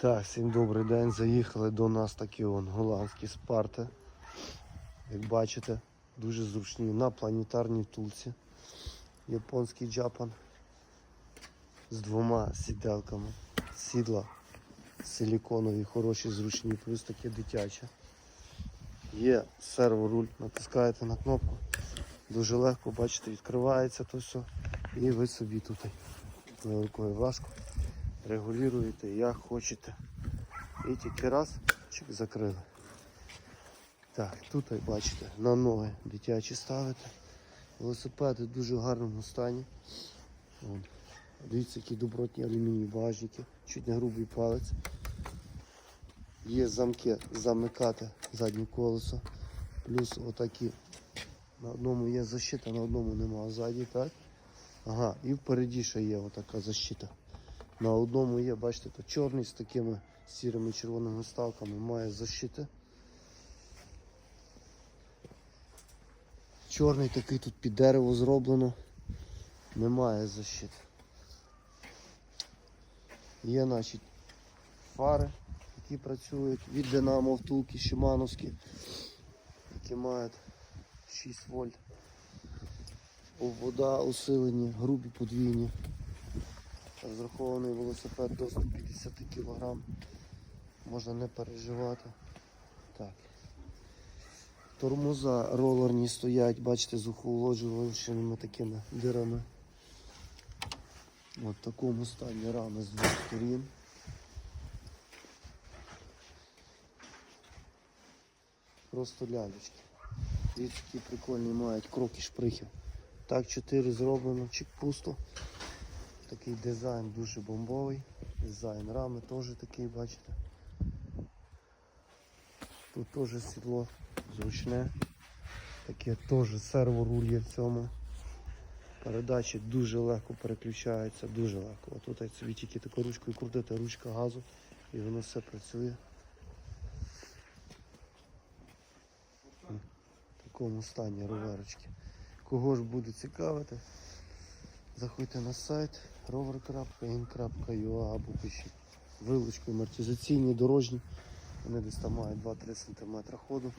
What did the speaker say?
Так, всім добрий день. Заїхали до нас такі он голландські спарти. Як бачите, дуже зручні на планетарній втулці. Японський джапан з двома сіделками. Сідла силіконові, хороші, зручні, плюс таке дитяче. Є серворуль, натискаєте на кнопку. Дуже легко, бачите, відкривається то все. І ви собі тут великою важко регулюєте як хочете. І тільки раз чик закрили. Так, тут бачите, на ноги дитячі ставите. Велосипеди в дуже гарному стані. Вон. Дивіться, які добротні алюмінієві багажники, чуть не грубий палець. Є замки замикати заднє колесо. Плюс отакі. На одному є защита, на одному немає ззаді, так? Ага, і впереді ще є отака защита. На одному є, бачите, то чорний з такими сірими червоними ставками має защити. Чорний такий тут під дерево зроблено. Немає защити. Є значить, фари, які працюють від Динамо втулки Шимановські, які мають 6 вольт. Вода усилені, грубі подвійні. Розрахований велосипед до 150 кг. Можна не переживати. Так. Тормоза ролерні стоять, бачите, з охолоджуваченими такими дирами. От в такому стані рами з двох сторін. Просто лялечки. Дивіться, які прикольні мають кроки шприхів. Так, 4 зроблено, чик пусто. Такий дизайн дуже бомбовий. Дизайн рами теж такий, бачите. Тут теж сідло зручне. Таке теж серворуль є в цьому. Передачі дуже легко переключаються, дуже легко. Отут як собі тільки таку ручкою крутити, ручка газу і воно все працює. В такому стані роверочки. Кого ж буде цікавити, заходьте на сайт rover.in.ua або пишіть вилучку амортизаційні, дорожні. Вони десь там мають 2-3 см ходу.